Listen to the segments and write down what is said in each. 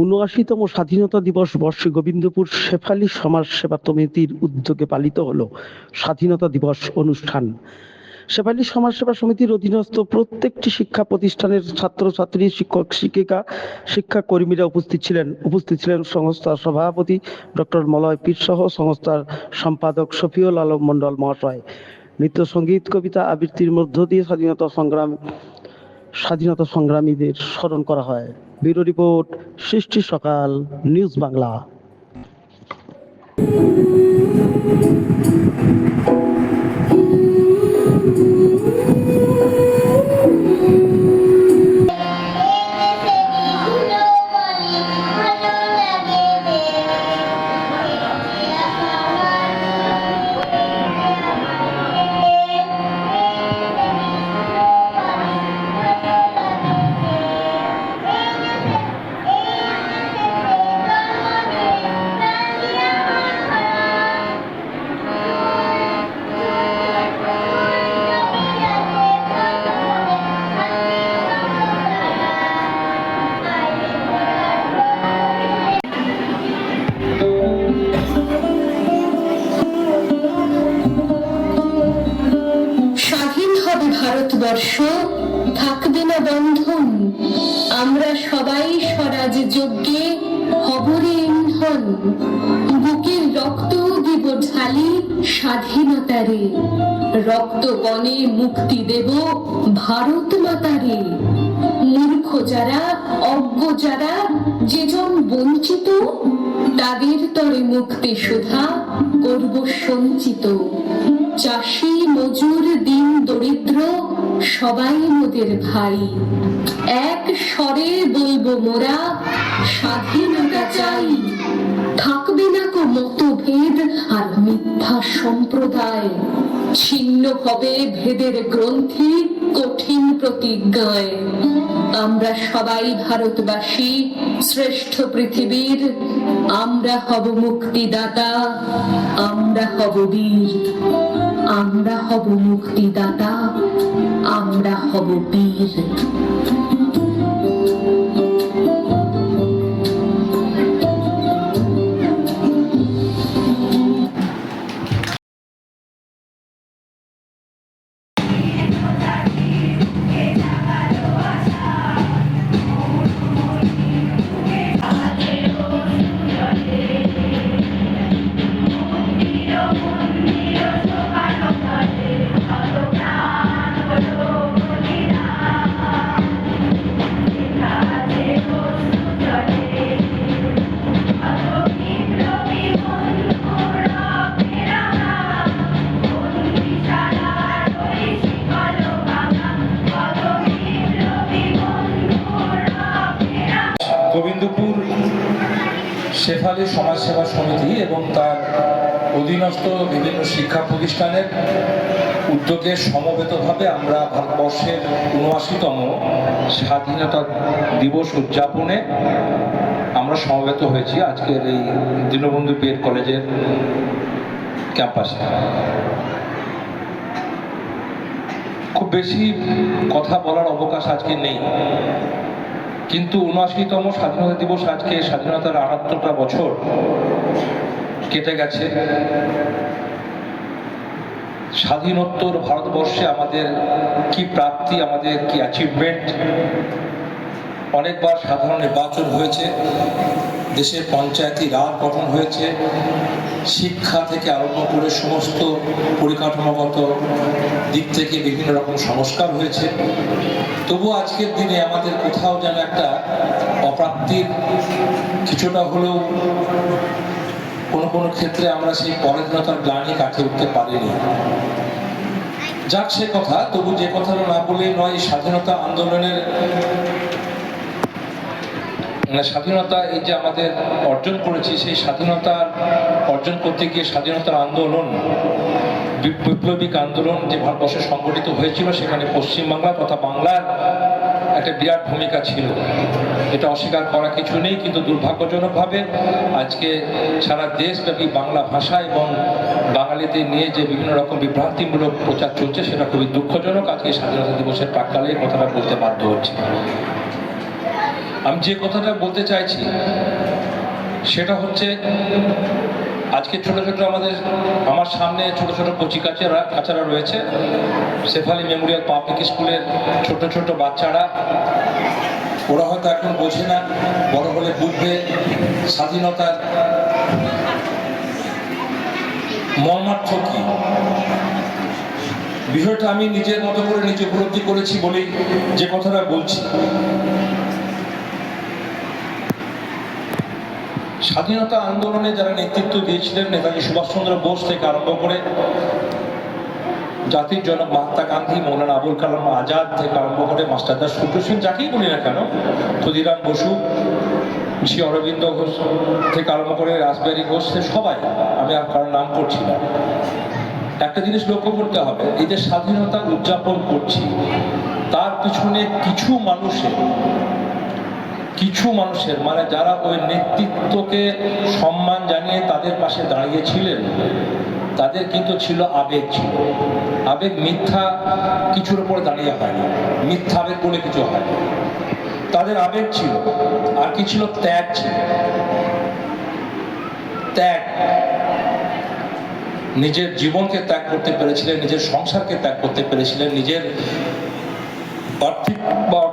উনআশিতম স্বাধীনতা দিবস বর্ষে গোবিন্দপুর শেফালি সমাজ সেবা সমিতির উদ্যোগে পালিত হলো স্বাধীনতা দিবস অনুষ্ঠান। শেফালি সমাজ সেবা সমিতির অধীনস্থ প্রত্যেকটি শিক্ষা প্রতিষ্ঠানের ছাত্রছাত্রী, শিক্ষক, শিক্ষিকা, শিক্ষা কর্মীরা উপস্থিত ছিলেন। উপস্থিত ছিলেন সংস্থার সভাপতি ডক্টর মলয় পীর সহ সংস্থার সম্পাদক শফিউল আলম মন্ডল মহাশয়। নৃত্য, সংগীত, কবিতা আবৃত্তির মধ্য দিয়ে স্বাধীনতা সংগ্রাম, স্বাধীনতা সংগ্রামীদের স্মরণ করা হয়। ব্যুরো রিপোর্ট সৃষ্টি সকাল নিউজ বাংলা। যারা অজ্ঞ যারা, যেজন বঞ্চিত, তাদের তরে মুক্তি সুধা করব সঞ্চিত। চাষি মজুর, দিন দরিদ্র, সবাই মোদের ভাই। এক স্বরে বলব মোরা, স্বাধীনতা চাই। থাকবে না কো মতভেদ আর মিথ্যা সম্প্রদায়। ছিন্ন হবে ভেদের গ্রন্থি কঠিন প্রতিজ্ঞায়। আমরা সবাই ভারতবাসী, শ্রেষ্ঠ পৃথিবীর, আমরা হব মুক্তিদাতা, আমরা হব বীর, আমরা হব মুক্তিদাতা, আমরা হব বীর। প্রতিষ্ঠানের উদ্যোগে সমবেতভাবে আমরা ভারতবর্ষের উনআশিতম স্বাধীনতা দিবস উদযাপনে আমরা সমবেত হয়েছি আজকের এই দীনবন্ধু বিএড কলেজের ক্যাম্পাসে। খুব বেশি কথা বলার অবকাশ আজকে নেই। কিন্তু উনআশিতম স্বাধীনতা দিবস আজকে স্বাধীনতার আটাত্তরটা বছর কেটে গেছে। স্বাধীনোত্তর ভারতবর্ষে আমাদের কি প্রাপ্তি, আমাদের কি অ্যাচিভমেন্ট অনেকবার সাধারণ নির্বাচন হয়েছে, দেশের পঞ্চায়েতি রাজ গঠন হয়েছে, শিক্ষা থেকে আরম্ভ করে সমস্ত পরিকাঠামোগত দিক থেকে বিভিন্ন রকম সংস্কার হয়েছে। তবু আজকের দিনে আমাদের কোথাও যেন একটা অপ্রাপ্তির কিছুটা হলেও কোনো কোনো ক্ষেত্রে আমরা সেই পরাধীনতার গ্লানি কাটে উঠতে পারিনি। যাক, সে কথা, তবু যে কথাটা না বলে নয়, স্বাধীনতা আন্দোলনের মানে স্বাধীনতা এই যে আমাদের অর্জন করেছি, সেই স্বাধীনতা অর্জন করতে গিয়ে স্বাধীনতার আন্দোলন বৈপ্লবিক আন্দোলন যে ভারতবর্ষে সংগঠিত হয়েছিল, সেখানে পশ্চিমবাংলা তথা বাংলার একটা বিরাট ভূমিকা ছিল। এটা অস্বীকার করা কিছু নেই, কিন্তু দুর্ভাগ্যজনকভাবে আজকে সারা দেশব্যাপী বাংলা ভাষা এবং বাঙালিদের নিয়ে যে বিভিন্ন রকম বিভ্রান্তিমূলক প্রচার চলছে, সেটা খুবই দুঃখজনক। আজকে স্বাধীনতা দিবসের প্রাককালে কথাটা বলতে বাধ্য হচ্ছে। আমি যে কথাটা বলতে চাইছি, সেটা হচ্ছে আজকে ছোট ছোট আমাদের, আমার সামনে ছোট ছোট কচি কাচারা কাচারা রয়েছে। শেফালি মেমোরিয়াল পাবলিক স্কুলের ছোট ছোট বাচ্চারা। ওরা হয়তো এখন বোঝে না, বড় হলে বুঝবে স্বাধীনতার মর্মার্থ কি। বিষয়টা আমি নিজের মতো করে নিজে উপলব্ধি করেছি বলেই যে কথাটা বলছি। স্বাধীনতা আন্দোলনে যারা নেতৃত্ব দিয়েছিলেন নেতাজি সুভাষচন্দ্র বোস থেকে আরম্ভ করে জাতির জনক মহাত্মা গান্ধী, মৌলানা আবুল কালাম আজাদ থেকে আরম্ভ করে মাস্টারদা সূর্য সিং যাকেই বলি না কেন, ক্ষুদিরাম বসু শ্রী অরবিন্দ ঘোষ থেকে আরম্ভ করে রাসবিহারী ঘোষ সবাই, আমি আর কারোর নাম করছি না। একটা জিনিস লক্ষ্য করতে হবে, এই যে স্বাধীনতা উদযাপন করছি, তার পিছনে কিছু মানুষের কিছু মানুষের মানে যারা ওই নেতৃত্বকে সম্মান জানিয়ে তাদের পাশে দাঁড়িয়েছিলেন, তাদের কিন্তু ছিল আবেগ ছিল। আবেগ মিথ্যা কিছুর উপরে দাঁড়িয়ে হয়নি, মিথ্যা আবেগ বলে কিছু হয় তাদের আবেগ ছিল, আর কি ছিল? ত্যাগ ছিল। ত্যাগ। নিজের জীবনকে ত্যাগ করতে পেরেছিলেন, নিজের সংসারকে ত্যাগ করতে পেরেছিলেন, নিজের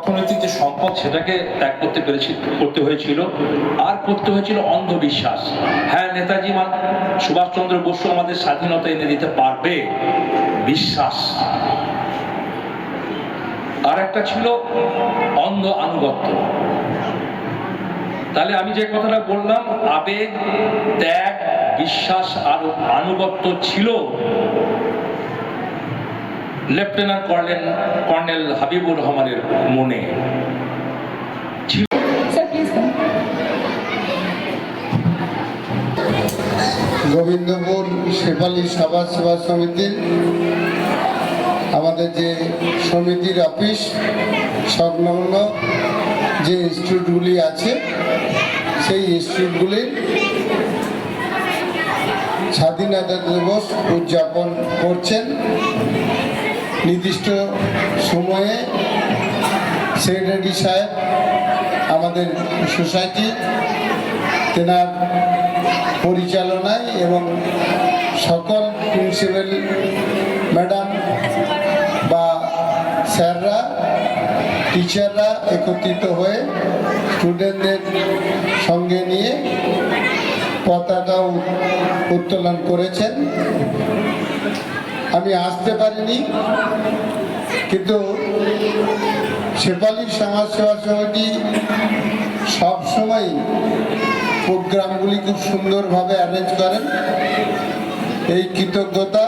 অর্থনৈতিক যে সম্পদ, সেটাকে ত্যাগ করতে পেরেছি, করতে হয়েছিল। আর করতে হয়েছিল অন্ধবিশ্বাস। হ্যাঁ নেতাজি মা সুভাষচন্দ্র বসু আমাদের স্বাধীনতা এনে দিতে পারবে? বিশ্বাস। আর একটা ছিল অন্ধ আনুগত্য। তাহলে আমি যে কথাটা বললাম, আবেগ, ত্যাগ, বিশ্বাস আর আনুগত্য ছিল। লেফটেন্যান্ট কর্নেল কর্নেল হাবিবুর রহমানের মনে গোবিন্দপুর শেফালি সভা সেবা সমিতির আমাদের যে সমিতির অফিস সংলগ্ন যে ইনস্টিটিউটগুলি আছে সেই ইনস্টিটিউটগুলির স্বাধীনতা দিবস উদযাপন করছেন। নির্দিষ্ট সময়ে সেক্রেটারি সাহেব আমাদের সোসাইটি, তেনার পরিচালনায় এবং সকল প্রিন্সিপাল ম্যাডাম বা স্যাররা, টিচাররা একত্রিত হয়ে স্টুডেন্টদের সঙ্গে নিয়ে পতাকা উত্তোলন করেছেন। আমি আসতে পারিনি, কিন্তু শেফালি সমাজ সেবা সমিতি সবসময় প্রোগ্রামগুলি খুব সুন্দরভাবে অ্যারেঞ্জ করেন। এই কৃতজ্ঞতা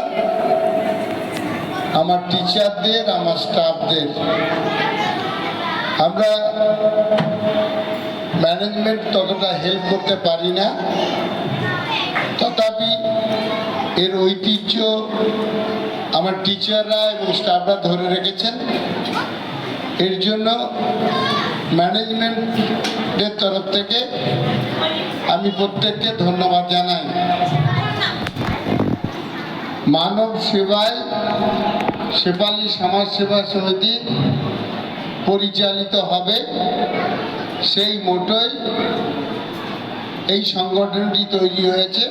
আমার টিচারদের আমার স্টাফদের আমরা ম্যানেজমেন্ট ততটা হেল্প করতে পারি না। তথাপি এর ঐতিহ্য আমার টিচাররা এবং স্টাফরা ধরে রেখেছেন। এর জন্য ম্যানেজমেন্টের তরফ থেকে আমি প্রত্যেককে ধন্যবাদ জানাই। মানব সেবায় সেপালি সমাজ সেবা সমিতি পরিচালিত হবে। সেই মোটোই এই সংগঠনটি তৈরি হয়েছে।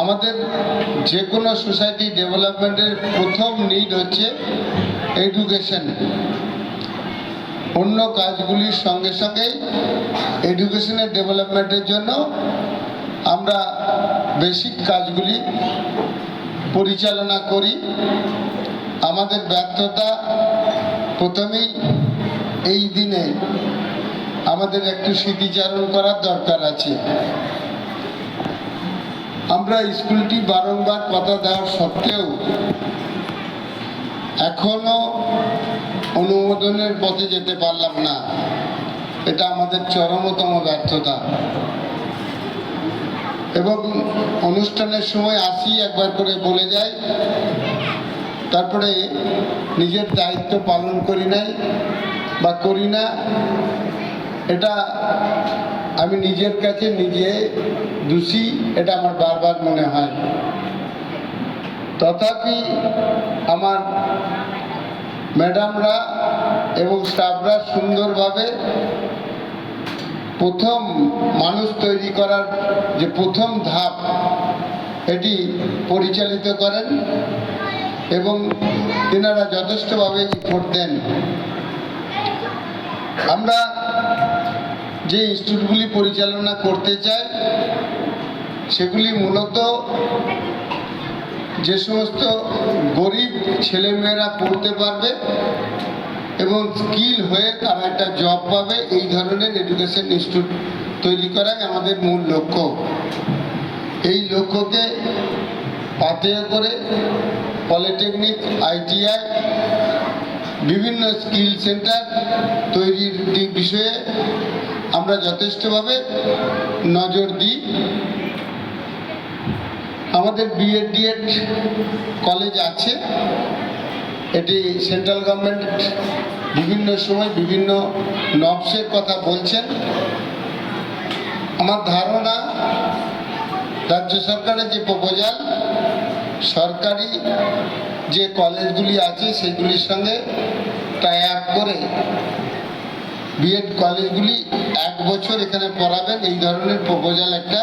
আমাদের যে কোনো সোসাইটি ডেভেলপমেন্টের প্রথম নিড হচ্ছে এডুকেশন অন্য কাজগুলির সঙ্গে সঙ্গে এডুকেশনের ডেভেলপমেন্টের জন্য আমরা বেসিক কাজগুলি পরিচালনা করি। আমাদের ব্যর্থতা প্রথমেই এই দিনে আমাদের একটু স্মৃতিচারণ করার দরকার আছে। আমরা স্কুলটি বারংবার কথা দেওয়ার সত্ত্বেও এখনও অনুমোদনের পথে যেতে পারলাম না। এটা আমাদের চরমতম ব্যর্থতা। এবং অনুষ্ঠানের সময় আসি একবার করে বলে যাই। তারপরে নিজের দায়িত্ব পালন করি নাই বা করি না। এটা আমি নিজের কাছে নিজে দোষী, এটা আমার বারবার মনে হয়। তথাপি আমার ম্যাডামরা এবং স্টাফরা সুন্দরভাবে প্রথম মানুষ তৈরি করার যে প্রথম ধাপ, এটি পরিচালিত করেন এবং তেনারা যথেষ্টভাবে ইফোর্ট দেন। আমরা যে ইনস্টিটিউটগুলি পরিচালনা করতে চায়, সেগুলি মূলত যে সমস্ত গরিব ছেলেমেয়েরা পড়তে পারবে এবং স্কিল হয়ে তারা একটা জব পাবে, এই ধরনের এডুকেশন ইনস্টিটিউট তৈরি করাই আমাদের মূল লক্ষ্য। এই লক্ষ্যকে পাথেয় করে পলিটেকনিক, আইটিআই, বিভিন্ন স্কিল সেন্টার তৈরির বিষয়ে আমরা যথেষ্টভাবে নজর দিই। আমাদের বিএড ডিএড কলেজ আছে। এটি সেন্ট্রাল গভর্নমেন্ট বিভিন্ন সময় বিভিন্ন নবসের কথা বলছেন। আমার ধারণা, রাজ্য সরকারের যে প্রপোজাল সরকারি যে কলেজগুলি আছে, সেগুলির সঙ্গে টাই করে বিএড কলেজগুলি এক বছর এখানে পড়াবেন, এই ধরনের প্রপোজাল একটা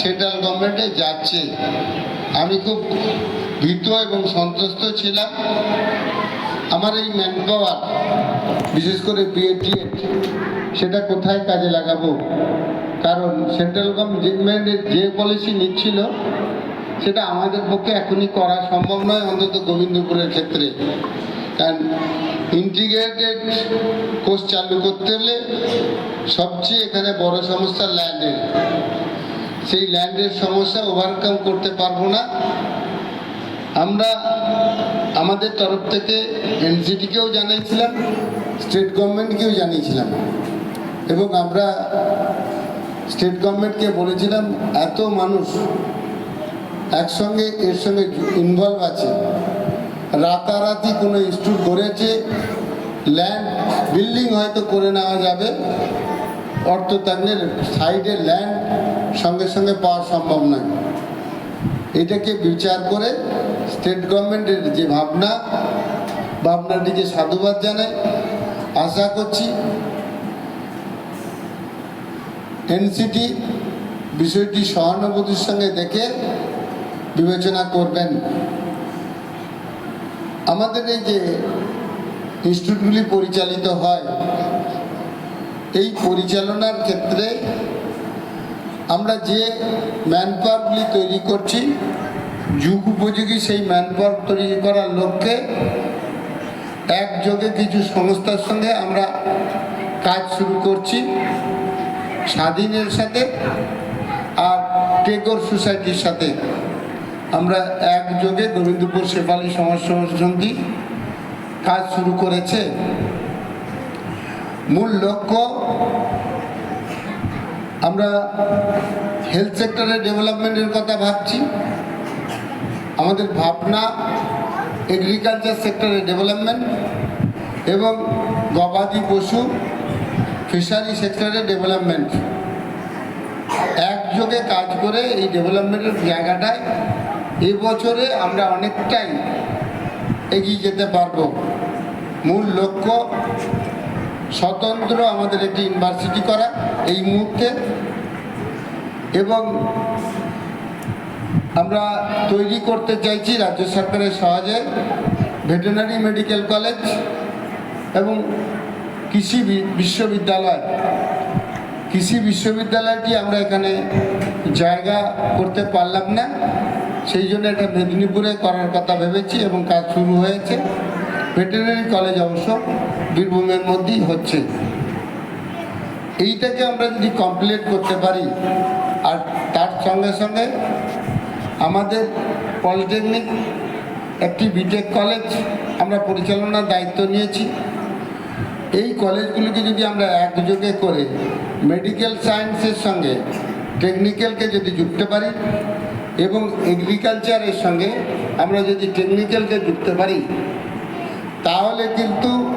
সেন্ট্রাল গভর্নমেন্টে যাচ্ছে। আমি খুব ভীত এবং সন্তুষ্ট ছিলাম। আমার এই ম্যান পাওয়ার বিশেষ করে বিএড টিএড সেটা কোথায় কাজে লাগাবো? কারণ সেন্ট্রাল গভর্নমেন্টের যে পলিসি নিচ্ছিল, সেটা আমাদের পক্ষে এখনই করা সম্ভব নয়, অন্তত গোবিন্দপুরের ক্ষেত্রে। কারণ ইন্টিগ্রেটেড কোর্স চালু করতে হলে সবচেয়ে এখানে বড় সমস্যা ল্যান্ডের সেই ল্যান্ডের সমস্যা ওভারকাম করতে পারব না। আমরা আমাদের তরফ থেকে এনসিটিকেও জানিয়েছিলাম স্টেট গভর্নমেন্টকেও জানিয়েছিলাম। এবং আমরা স্টেট গভর্নমেন্টকে বলেছিলাম, এত মানুষ একসঙ্গে এর সঙ্গে ইনভলভ আছে। রাতারাতি কোনো ইনস্টিটিউট গড়েছে ল্যান্ড বিল্ডিং হয়তো করে নেওয়া যাবে। অর্থ তাদের সাইডে ল্যান্ড সঙ্গে সঙ্গে পাওয়া সম্ভব নয়। এটাকে বিচার করে স্টেট গভর্নমেন্টের যে ভাবনা ভাবনাটিকে সাধুবাদ জানাই আশা করছি এনসিটি বিষয়টি সহানুভূতির সঙ্গে দেখে বিবেচনা করবেন। আমাদের এই যে ইনস্টিটিউটগুলি পরিচালিত হয়, এই পরিচালনার ক্ষেত্রে আমরা যে ম্যান পাওয়ারগুলি তৈরি করছি, যুগ উপযোগী সেই ম্যান পাওয়ার তৈরি করার লক্ষ্যে একযোগে কিছু সংস্থার সঙ্গে আমরা কাজ শুরু করছি, স্বাধীনের সাথে আর টেগর সোসাইটির সাথে। আমরা একযোগে গোবিন্দপুর শেফালি সমাজ সমিতি কাজ শুরু করেছে। মূল লক্ষ্য, আমরা হেলথ সেক্টরের ডেভেলপমেন্টের কথা ভাবছি। আমাদের ভাবনা এগ্রিকালচার সেক্টরের ডেভেলপমেন্ট এবং গবাদি পশু ফিশারি সেক্টরের ডেভেলপমেন্ট একযোগে কাজ করে এই ডেভেলপমেন্টের জায়গাটায় এবছরে আমরা অনেকটাই এগিয়ে যেতে পারব। মূল লক্ষ্য স্বতন্ত্র আমাদের একটি ইউনিভার্সিটি করা এই মুহূর্তে এবং আমরা তৈরি করতে চাইছি রাজ্য সরকারের সহজে ভেটেনারি মেডিকেল কলেজ এবং কৃষি বিশ্ববিদ্যালয়। কৃষি বিশ্ববিদ্যালয়টি আমরা এখানে জায়গা করতে পারলাম না। সেই জন্য এটা মেদিনীপুরে করার কথা ভেবেছি এবং কাজ শুরু হয়েছে। ভেটেরিনারি কলেজ অবশ্য বীরভূমের মধ্যেই হচ্ছে। এইটাকে আমরা যদি কমপ্লিট করতে পারি, আর তার সঙ্গে সঙ্গে আমাদের পলিটেকনিক একটি বিটেক কলেজ আমরা পরিচালনার দায়িত্ব নিয়েছি। এই কলেজগুলিকে যদি আমরা একযোগে করে মেডিকেল সায়েন্সের সঙ্গে টেকনিক্যালকে যদি যুক্ত পারি এবং এগ্রিকালচারের সঙ্গে আমরা যদি টেকনিক্যালকে যুক্ত পারি তাহলে কিন্তু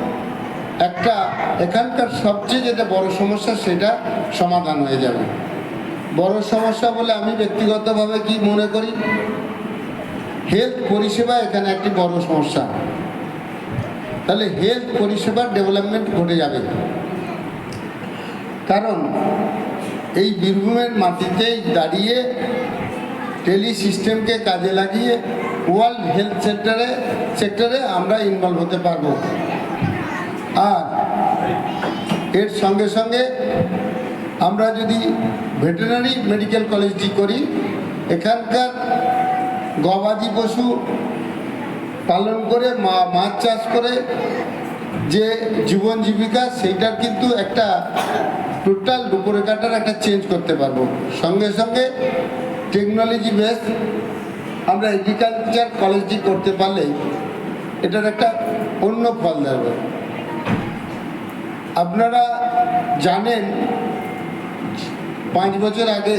একটা এখানকার সবচেয়ে যেটা বড় সমস্যা সেটা সমাধান হয়ে যাবে। বড় সমস্যা বলে আমি ব্যক্তিগতভাবে কি মনে করি? হেলথ পরিষেবা এখানে একটি বড় সমস্যা। তাহলে হেলথ পরিষেবার ডেভেলপমেন্ট ঘটে যাবে। কারণ এই বীরভূমের মাটিতেই দাঁড়িয়ে টেলি সিস্টেমকে কাজে লাগিয়ে ওয়ার্ল্ড হেলথ সেক্টরে সেক্টরে আমরা ইনভলভ হতে পারব। আর এর সঙ্গে সঙ্গে আমরা যদি ভেটেরিনারি মেডিকেল কলেজটি করি, এখানকার গবাদি পশু পালন করে, মা, মাছ চাষ করে, যে জীবন জীবিকা, সেইটার কিন্তু একটা টোটাল রূপরেখাটার একটা চেঞ্জ করতে পারব। সঙ্গে সঙ্গে টেকনোলজি বেস আমরা এগ্রিকালচার কলেজটি করতে পারলে এটার একটা অন্য ফল দেবে। আপনারা জানেন, পাঁচ বছর আগে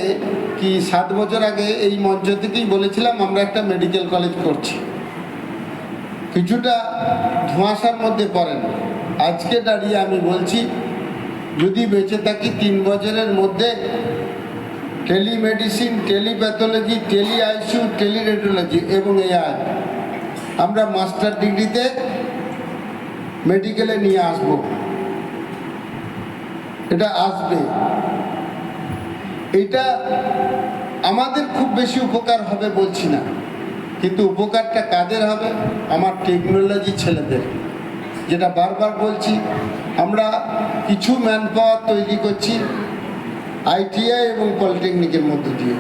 কি সাত বছর আগে এই মঞ্চ থেকেই বলেছিলাম আমরা একটা মেডিকেল কলেজ করছি। কিছুটা ধোঁয়াশার মধ্যে পড়েন। আজকে দাঁড়িয়ে আমি বলছি, যদি বেঁচে থাকি তিন বছরের মধ্যে telemedicine, telepathology tele ICU teleradiology এবং এআই। আমরা মাস্টার ডিগ্রিতে মেডিকেলে নিয়ে আসব। এটা আসবে। এটা আমাদের খুব বেশি উপকার হবে বলছি না। কিন্তু উপকারটা কাদের হবে? আমার টেকনোলজি ছেলেদের। যেটা বারবার বলছি, আমরা কিছু ম্যান পাওয়ার তৈরি করছি। আইটিআই এবং পলিটেকনিকের মধ্য দিয়ে।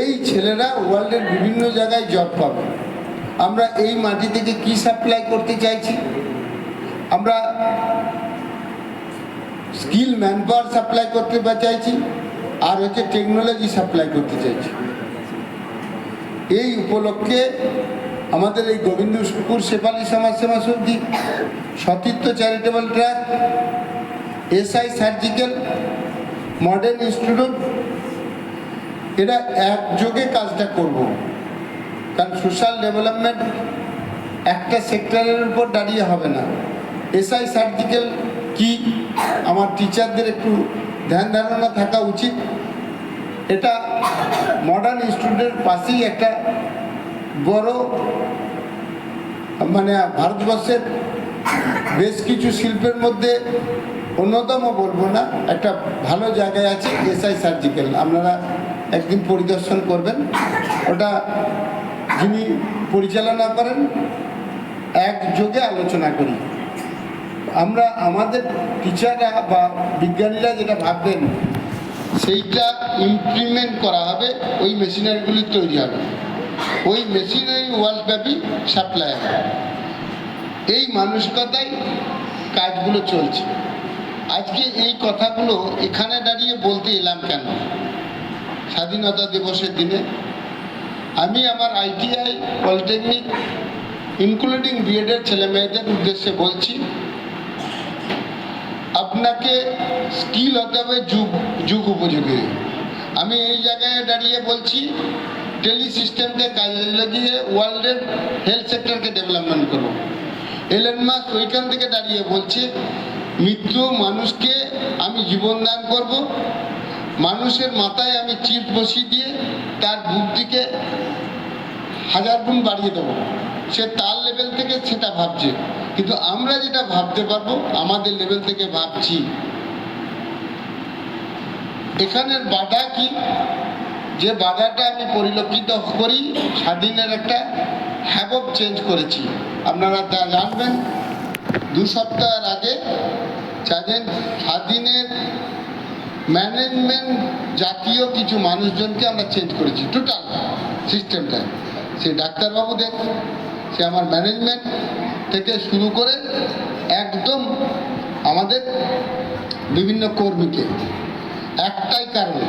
এই ছেলেরা ওয়ার্ল্ডের বিভিন্ন জায়গায় জব পাবে। আমরা এই মাটি থেকে কি সাপ্লাই করতে চাইছি? আমরা স্কিল ম্যান পাওয়ার সাপ্লাই করতে চাইছি, আর হচ্ছে টেকনোলজি সাপ্লাই করতে চাইছি। এই উপলক্ষে আমাদের এই গোবিন্দপুর শেফালি সমাজসেবা সমিতি, Satirtha charitable trust SI surgical modern institute এটা একযোগে কাজটা করব। কারণ সোশ্যাল ডেভেলপমেন্ট একটা সেক্টরের উপর দাঁড়িয়ে হবে না। এসআই সার্জিক্যাল কি আমার টিচারদের একটু ধ্যান ধারণা থাকা উচিত। এটা মডার্ন ইনস্টিটিউটের পাশেই একটা বড় মানে ভারতবর্ষের বেশ কিছু শিল্পের মধ্যে অন্যতম বলব না, একটা ভালো জায়গায় আছে, এসআই সার্জিক্যাল আপনারা একদিন পরিদর্শন করবেন। ওটা যিনি পরিচালনা করেন, একযোগে আলোচনা করি। আমরা, আমাদের টিচাররা বা বিজ্ঞানীরা যেটা ভাববেন, সেইটা ইমপ্লিমেন্ট করা হবে, ওই মেশিনারিগুলি তৈরি হবে। ওই মেশিনারি ওয়ার্ল্ডব্যাপী সাপ্লাই হবে। এই মানসিকতায় কাজগুলো চলছে। আজকে এই কথাগুলো এখানে দাঁড়িয়ে বলতে এলাম কেন? স্বাধীনতা দিবসের দিনে আমি আমার আইটিআই, পলিটেকনিক ইনক্লুডিং বিএডের ছেলে মেয়েদের উদ্দেশ্যে বলছি, আপনাকে স্কিল হতে হবে যুগ যুগ উপযোগী। আমি এই জায়গায় দাঁড়িয়ে বলছি টেলি সিস্টেমকে কাজে লাগিয়ে ওয়ার্ল্ডের হেলথ সেক্টরকে ডেভেলপমেন্ট করব। এলেন মাস ওইখান থেকে দাঁড়িয়ে বলছে মৃত্যু মানুষকে আমি জীবন দান করব। মানুষের মাথায় আমি চিপ বসিয়ে দিয়ে তার বুদ্ধিকে হাজার গুণ বাড়িয়ে দেবো। সে তার লেভেল থেকে সেটা ভাবছে। কিন্তু আমরা যেটা ভাবতে পারব, আমাদের লেভেল থেকে ভাবছি। এখানের বাধা কি? যে বাধাটা আমি পরিলক্ষিত করি, স্বাধীনের একটা হ্যাবক চেঞ্জ করেছি। আপনারা তা জানবেন। দু সপ্তাহের আগে চাঁদের স্বাধীনের ম্যানেজমেন্ট জাতীয় কিছু মানুষজনকে আমরা চেঞ্জ করেছি, টোটাল সিস্টেমটা। সে ডাক্তারবাবুদের, সে আমার ম্যানেজমেন্ট থেকে শুরু করে একদম আমাদের বিভিন্ন কর্মীকে। একটাই কারণ,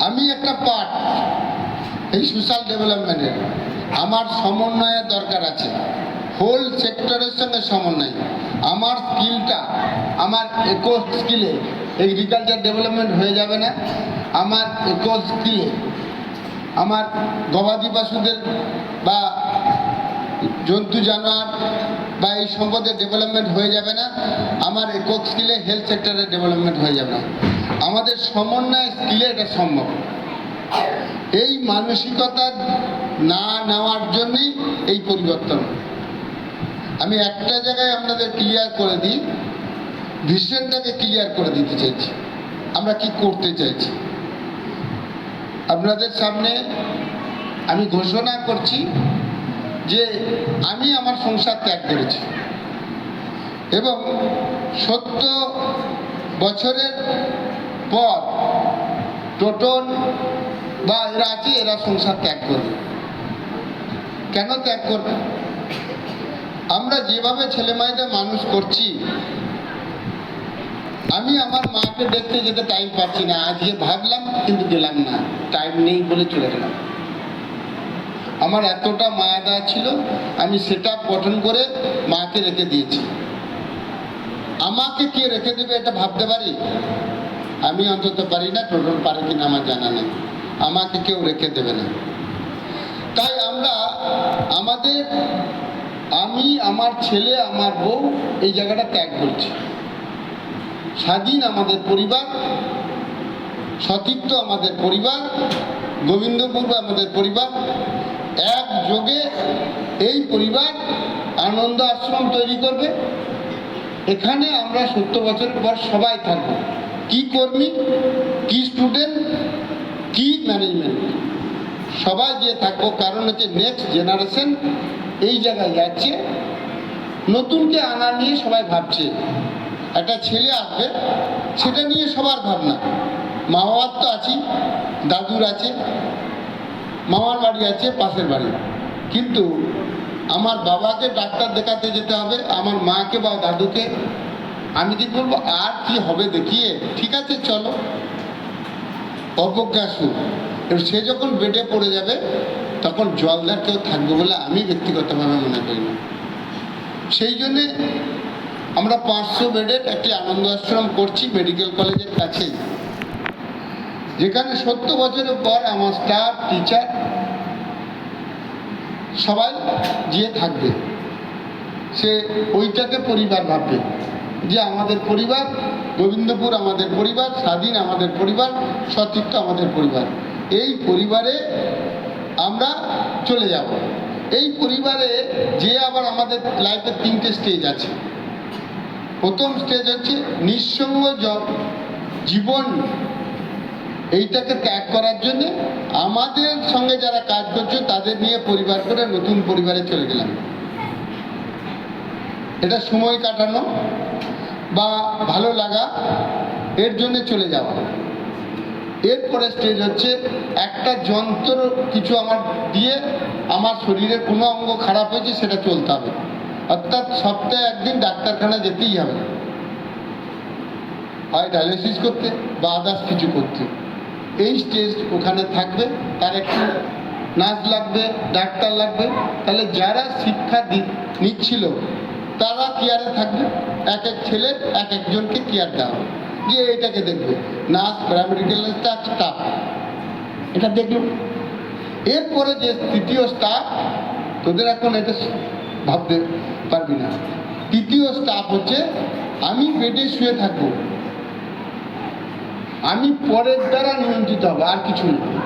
আমি একটা পার্ট এই সোশ্যাল ডেভেলপমেন্টের আমার সমন্বয়ের দরকার আছে। হোল সেক্টরের সঙ্গে সমন্বয়। আমার স্কিলটা আমার একো স্কিলে এগ্রিকালচার ডেভেলপমেন্ট হয়ে যাবে না। আমার একো স্কিলে আমার গবাদি পশুদের বা জন্তু জানোয়ার বা এই সম্পদের ডেভেলপমেন্ট হয়ে যাবে না। আমার একক স্কিলে হেলথ সেক্টরের ডেভেলপমেন্ট হয়ে যাবে না। আমাদের সমন্বয় স্কিলে এটা সম্ভব। এই মানসিকতা না নেওয়ার জন্যই এই পরিবর্তন। আমি একটা জায়গায় আপনাদের ক্লিয়ার করে দিই ভিশনটাকে ক্লিয়ার করে দিতে চাইছি। আমরা কি করতে চাইছি? আপনাদের সামনে আমি ঘোষণা করছি যে আমি আমার সংসার ত্যাগ করেছি। এবং সত্য বছরের পর টোটন বা এরা আছে, এরা সংসার ত্যাগ করবে। কেন ত্যাগ করবে? আমরা যেভাবে ছেলে মেয়েদের মানুষ করছি, আমি আমার মাকে দেখতে যেতে টাইম পাচ্ছি না। আজকে ভাবলাম, কিন্তু গেলাম না। টাইম নেই বলে চলে গেলাম। আমার এতটা মায়া দেওয়া ছিল, আমি সেটা গঠন করে মাকে রেখে দিয়েছি। আমাকে কে রেখে দেবে এটা ভাবতে পারি? আমি অন্তত পারি না টোটল পারে কিনা আমার জানা নেই। আমাকে কেউ রেখে দেবে না। তাই আমরা আমাদের আমি, আমার ছেলে, আমার বউ এই জায়গাটা ত্যাগ করছি। স্বাধীন আমাদের পরিবার, সতীর্থ আমাদের পরিবার, গোবিন্দপুর আমাদের পরিবার, একযোগে এই পরিবার আনন্দ আশ্রম তৈরি করবে। এখানে আমরা সত্তর বছরের পর সবাই থাকব। কি কর্মী, কি স্টুডেন্ট কি ম্যানেজমেন্ট সবাই যে থাকব। কারণ হচ্ছে নেক্সট জেনারেশন এই জায়গায় যাচ্ছে। নতুনকে আনা নিয়ে সবাই ভাবছে। একটা ছেলে আসবে, সেটা নিয়ে সবার ভাবনা। মা বাবার তো আছি দাদুর আছে, মামার বাড়ি আছে, পাশের বাড়ি। কিন্তু আমার বাবাকে ডাক্তার দেখাতে যেতে হবে, আমার মাকে বা দাদুকে। আমি কি বলব, আর কি হবে দেখিয়ে? ঠিক আছে, চলো। অবজ্ঞা সে যখন বেডে পড়ে যাবে, তখন জলদার কেউ থাকবে বলে আমি ব্যক্তিগতভাবে মনে করি না। সেই জন্যে আমরা পাঁচশো বেডের একটি আনন্দ আশ্রম করছি মেডিকেল কলেজের কাছে যেখানে সত্তর বছরের পর আমার স্টাফ, টিচার সবাই গিয়ে থাকবে। সে ওইটাকে পরিবার ভাববে যে আমাদের পরিবার, গোবিন্দপুর আমাদের পরিবার, স্বাধীন আমাদের পরিবার, সতীর্থ আমাদের পরিবার। এই পরিবারে আমরা চলে যাব। এই পরিবারে যে আবার আমাদের লাইফের তিনটে স্টেজ আছে। প্রথম স্টেজ হচ্ছে নিঃসঙ্গ জীবন এইটাকে ত্যাগ করার জন্য আমাদের সঙ্গে যারা কাজ করছে তাদের নিয়ে পরিবার করে নতুন পরিবারে চলে গেলাম। এটা সময় কাটানো বা ভালো লাগা, এর জন্য চলে যাওয়া। এরপরে স্টেজ হচ্ছে, একটা যন্ত্র কিছু আমার দিয়ে আমার শরীরের কোনো অঙ্গ খারাপ হয়েছে, সেটা চলতে হবে। অর্থাৎ সপ্তাহে একদিন ডাক্তারখানা যেতেই হবে। হয় ডায়ালিসিস করতে বা আদার্স কিছু করতে। এই স্টেজ ওখানে থাকবে, তার একটু নার্স লাগবে, ডাক্তার লাগবে। তাহলে যারা শিক্ষা নিচ্ছিল, তারা কেয়ারে থাকবে। এক এক ছেলে, এক একজনকে কেয়ার দেওয়া হবে। যে এটাকে দেখবে। নার্স প্যারামেডিক্যাল স্টাফ এটা দেখল। এরপরে যে তৃতীয় স্টাফ তোদের এখন এটা ভাবতে পারবি না। তৃতীয় স্টাফ হচ্ছে আমি বেডে শুয়ে থাকব। আমি পরের দ্বারা নিয়ন্ত্রিত হব আর কিছু না।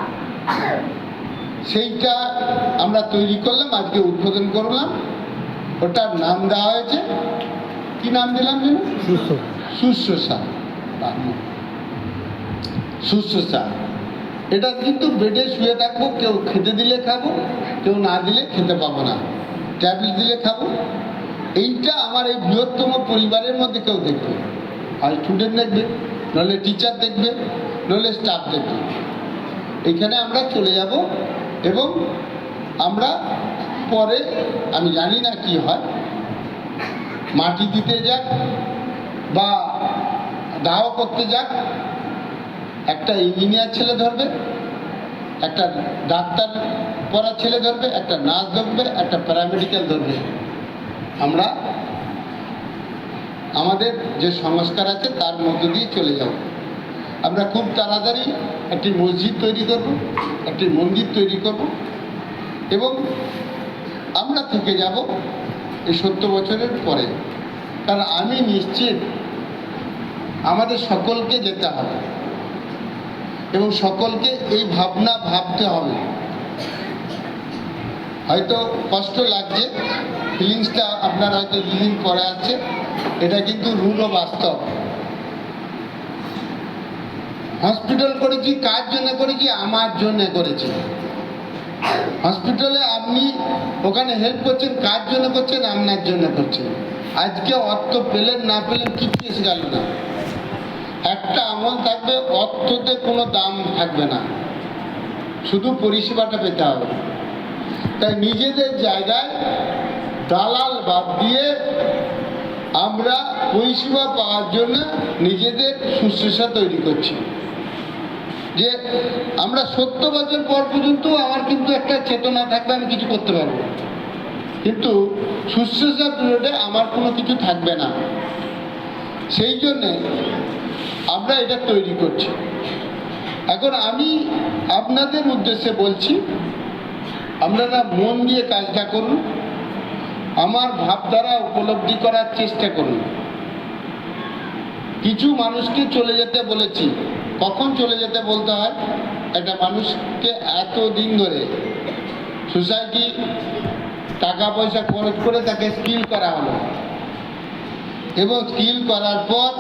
সেইটা আমরা তৈরি করলাম আজকে উদ্বোধন করলাম। ওটার নাম দেওয়া হয়েছে। কি নাম দিলাম যেন? শুশ্রূষা শুশ্রূষা এটা কিন্তু বেডে শুয়ে থাকব, কেউ খেতে দিলে খাব, কেউ না দিলে খেতে পাবো না। ট্যাবলেট দিলে খাব। এইটা আমার এই বৃহত্তম পরিবারের মধ্যে কেউ দেখবে আর স্টুডেন্ট দেখবে নাহলে টিচার দেখবে নাহলে স্টাফ দেখবে। এইখানে আমরা চলে যাব এবং আমরা পরে, আমি জানি না কি হয়, মাটি দিতে যাক বা দাহ করতে যাক। একটা ইঞ্জিনিয়ার ছেলে ধরবে, একটা ডাক্তার পড়া ছেলে ধরবে, একটা নার্স ধরবে, একটা প্যারামেডিক্যাল ধরবে। আমরা আমাদের যে সংস্কার আছে তার মধ্য দিয়ে চলে যাব। আমরা খুব তাড়াতাড়ি একটি মসজিদ তৈরি করব, একটি মন্দির তৈরি করব এবং আমরা থেকে যাব এই সত্তর বছরের পরে। কারণ আমি নিশ্চিত আমাদের সকলকে যেতে হবে। এবং সকলকে এই ভাবনা ভাবতে হবে। হয়তো কষ্ট লাগছে ফিলিংসটা আপনার হয়তো দুদিন পরে আছে, এটা কিন্তু রুল ও বাস্তব হসপিটাল করেছি, কার জন্য করেছি? আমার জন্য করেছি। হসপিটালে আপনি ওখানে হেল্প করছেন, কার জন্য করছেন? আপনার জন্য করছেন। আজকে অর্থ পেলেন, না পেলেন কিছু এসে গেল না। একটা আমল থাকবে, অর্থতে কোনো দাম থাকবে না। শুধু পরিষেবাটা পেতে হবে। তাই নিজেদের জায়গায় দালাল বাদ দিয়ে আমরা পরিষেবা পাওয়ার জন্য নিজেদের শুশ্রূষা তৈরি করছি। যে আমরা সত্তর বছর পর পর্যন্ত আমার কিন্তু একটা চেতনা থাকবে, আমি কিছু করতে পারব কিন্তু শুশ্রূষা পিরিয়ডে আমার কোনো কিছু থাকবে না। সেই জন্যে আমরা এটা তৈরি করছি। এখন আমি আপনাদের উদ্দেশ্যে বলছি, আপনারা মন দিয়ে কাজটা করুন, আমার ভাবধারা উপলব্ধি করার চেষ্টা করুন। কিছু মানুষকে চলে যেতে বলেছি। কখন চলে যেতে বলতে হয়? একটা মানুষকে এত দিন ধরে সোসাইটি টাকা পয়সা খরচ করে তাকে স্কিল করা হলো। এবং স্কিল করার পর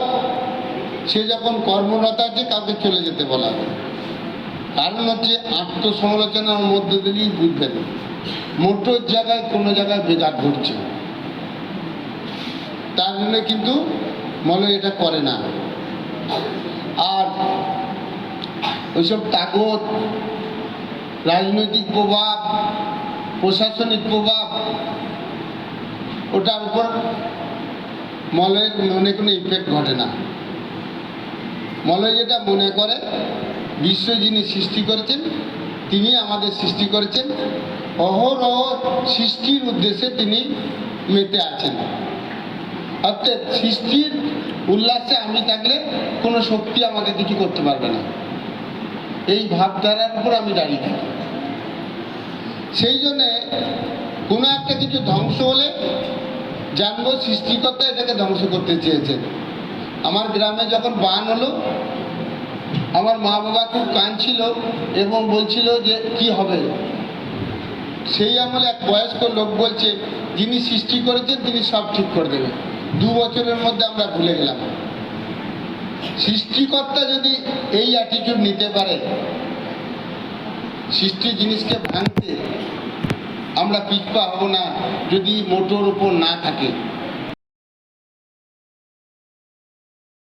সে যখন কর্মরত আছে, কাউকে চলে যেতে বলা কারণ হচ্ছে আত্মসমালোচনার মধ্যে দিয়েই বুঝবেন মোটর জায়গায় কোনো জায়গায় বেকার ঘটছে। তার জন্য কিন্তু মনে এটা করে না। আর ওইসব তাগত, রাজনৈতিক প্রভাব, প্রশাসনিক প্রভাব, ওটার উপর মলয়ের মনে কোনো ইফেক্ট ঘটে না। মলয় যেটা মনে করে, বিশ্ব যিনি সৃষ্টি করেছেন, তিনি আমাদের সৃষ্টি করেছেন, অহরহ সৃষ্টির উদ্দেশ্যে তিনি মেতে আছেন। অর্থাৎ সৃষ্টির উল্লাসে আমি থাকলে কোনো শক্তি আমাকে কিছু করতে পারবে না। এই ভাবধারার উপর আমি দাঁড়িয়ে থাকি। সেই জন্যে কোনো একটা কিছু ধ্বংস হলে জানব সৃষ্টিকর্তা এটাকে ধ্বংস করতে চেয়েছেন। আমার গ্রামে যখন বান হলো, আমার মা বাবা খুব কাঁদছিল এবং বলছিল যে, কি হবে? সেই আমলে এক বয়স্ক লোক বলছে, যিনি সৃষ্টি করেছেন, তিনি সব ঠিক করে দেবেন। দু বছরের মধ্যে আমরা ভুলে গেলাম। সৃষ্টিকর্তা যদি এই অ্যাটিটিউড নিতে পারে, সৃষ্টি জিনিসকে ভাঙতে আমরা পিছপা হব না, যদি মোটর উপর না থাকে।